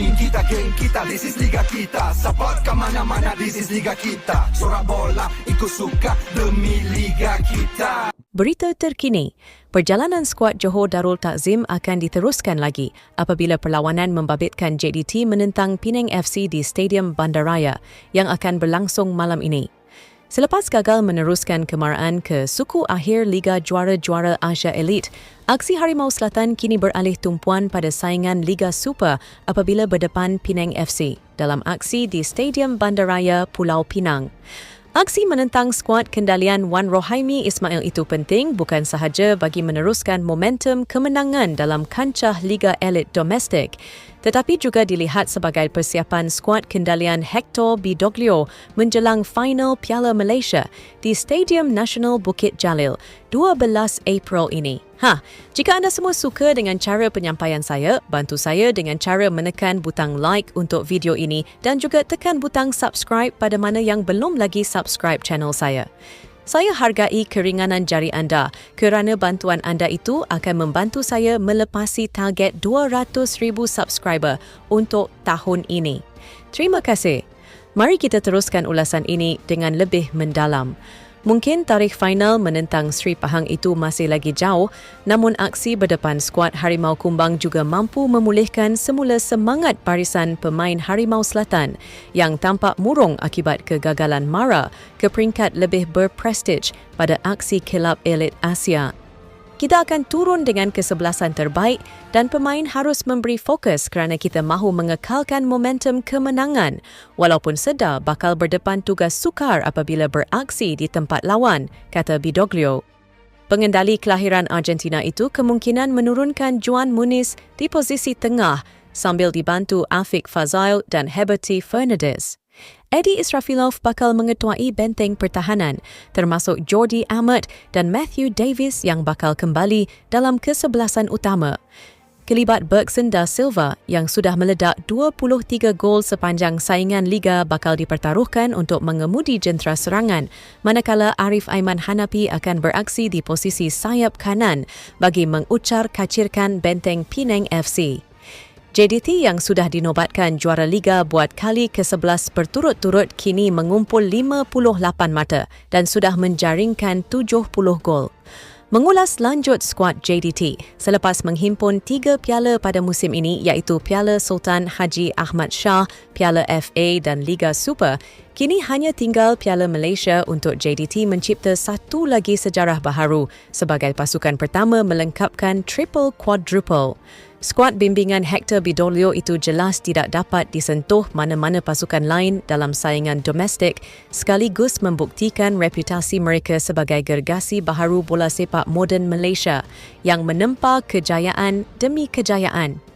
team kita, geng kita. This is Liga kita. Support ke mana-mana This is Liga kita. Sorak bola Ikut suka Demi Liga kita. Berita terkini, perjalanan skuad Johor Darul Takzim akan diteruskan lagi apabila perlawanan membabitkan JDT menentang Penang FC di Stadium Bandaraya yang akan berlangsung malam ini. Selepas gagal meneruskan kemaraan ke suku akhir Liga Juara-Juara Asia Elite, aksi Harimau Selatan kini beralih tumpuan pada saingan Liga Super apabila berdepan Penang FC dalam aksi di Stadium Bandaraya Pulau Pinang. Aksi menentang skuad kendalian Wan Rohaimi Ismail itu penting bukan sahaja bagi meneruskan momentum kemenangan dalam kancah Liga Elit domestik, tetapi juga dilihat sebagai persiapan skuad kendalian Hector Bidoglio menjelang final Piala Malaysia di Stadium Nasional Bukit Jalil 12 April ini. Ha, jika anda semua suka dengan cara penyampaian saya, bantu saya dengan cara menekan butang like untuk video ini dan juga tekan butang subscribe pada mana yang belum lagi subscribe channel saya. Saya hargai keringanan jari anda kerana bantuan anda itu akan membantu saya melepasi target 200,000 subscriber untuk tahun ini. Terima kasih. Mari kita teruskan ulasan ini dengan lebih mendalam. Mungkin tarikh final menentang Sri Pahang itu masih lagi jauh, namun aksi berdepan skuad Harimau Kumbang juga mampu memulihkan semula semangat barisan pemain Harimau Selatan yang tampak murung akibat kegagalan Mara ke peringkat lebih berprestij pada aksi kelab elit Asia kita akan turun dengan kesebelasan terbaik dan pemain harus memberi fokus kerana kita mahu mengekalkan momentum kemenangan walaupun sedar bakal berdepan tugas sukar apabila beraksi di tempat lawan, kata Bidoglio. Pengendali kelahiran Argentina itu kemungkinan menurunkan Juan Muniz di posisi tengah sambil dibantu Afik Fazail dan Heberty Fernandez. Eddie Israfilov bakal mengetuai benteng pertahanan termasuk Jordi Amat dan Matthew Davis yang bakal kembali dalam kesebelasan utama. Kelibat Bergson da Silva yang sudah meledak 23 gol sepanjang saingan Liga bakal dipertaruhkan untuk mengemudi jentera serangan manakala Arif Aiman Hanapi akan beraksi di posisi sayap kanan bagi mengucar kacirkan benteng Penang FC. JDT yang sudah dinobatkan juara Liga buat kali ke-11 berturut-turut kini mengumpul 58 mata dan sudah menjaringkan 70 gol. Mengulas lanjut skuad JDT selepas menghimpun tiga piala pada musim ini iaitu Piala Sultan Haji Ahmad Shah, Piala FA dan Liga Super, kini hanya tinggal Piala Malaysia untuk JDT mencipta satu lagi sejarah baharu sebagai pasukan pertama melengkapkan triple quadruple. Skuad bimbingan Hector Bidolio itu jelas tidak dapat disentuh mana-mana pasukan lain dalam saingan domestik sekaligus membuktikan reputasi mereka sebagai gergasi baharu bola sepak moden Malaysia yang menempa kejayaan demi kejayaan.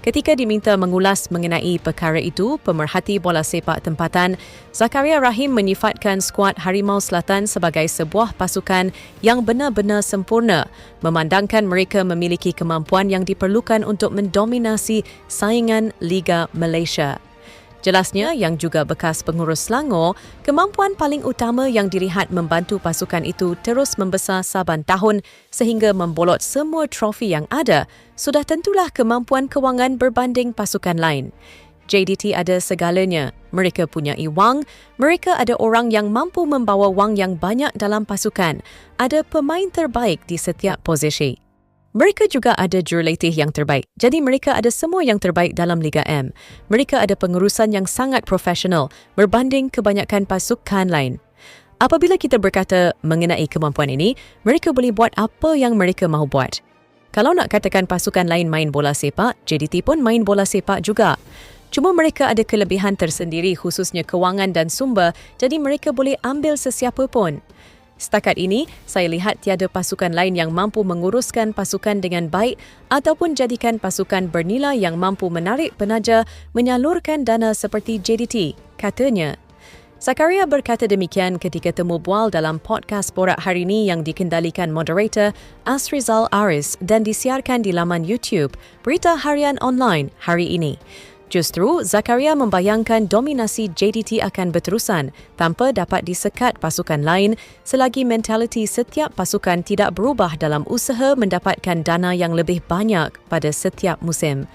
Ketika diminta mengulas mengenai perkara itu, pemerhati bola sepak tempatan, Zakaria Rahim menyifatkan skuad Harimau Selatan sebagai sebuah pasukan yang benar-benar sempurna, memandangkan mereka memiliki kemampuan yang diperlukan untuk mendominasi saingan Liga Malaysia. Jelasnya, yang juga bekas pengurus Selangor, kemampuan paling utama yang dilihat membantu pasukan itu terus membesar saban tahun sehingga membolot semua trofi yang ada, sudah tentulah kemampuan kewangan berbanding pasukan lain. JDT ada segalanya. Mereka punya wang, mereka ada orang yang mampu membawa wang yang banyak dalam pasukan, ada pemain terbaik di setiap posisi. Mereka juga ada jurulatih yang terbaik. Jadi mereka ada semua yang terbaik dalam Liga M. Mereka ada pengurusan yang sangat profesional berbanding kebanyakan pasukan lain. Apabila kita berkata mengenai kemampuan ini, mereka boleh buat apa yang mereka mahu buat. Kalau nak katakan pasukan lain main bola sepak, JDT pun main bola sepak juga. Cuma mereka ada kelebihan tersendiri khususnya kewangan dan sumber, jadi mereka boleh ambil sesiapa pun. Setakat ini, saya lihat tiada pasukan lain yang mampu menguruskan pasukan dengan baik ataupun jadikan pasukan bernilai yang mampu menarik penaja menyalurkan dana seperti JDT, katanya. Zakaria berkata demikian ketika temu bual dalam podcast Borak hari ini yang dikendalikan moderator Asrizal Aris dan disiarkan di laman YouTube Berita Harian Online hari ini. Justru, Zakaria membayangkan dominasi JDT akan berterusan tanpa dapat disekat pasukan lain selagi mentaliti setiap pasukan tidak berubah dalam usaha mendapatkan dana yang lebih banyak pada setiap musim.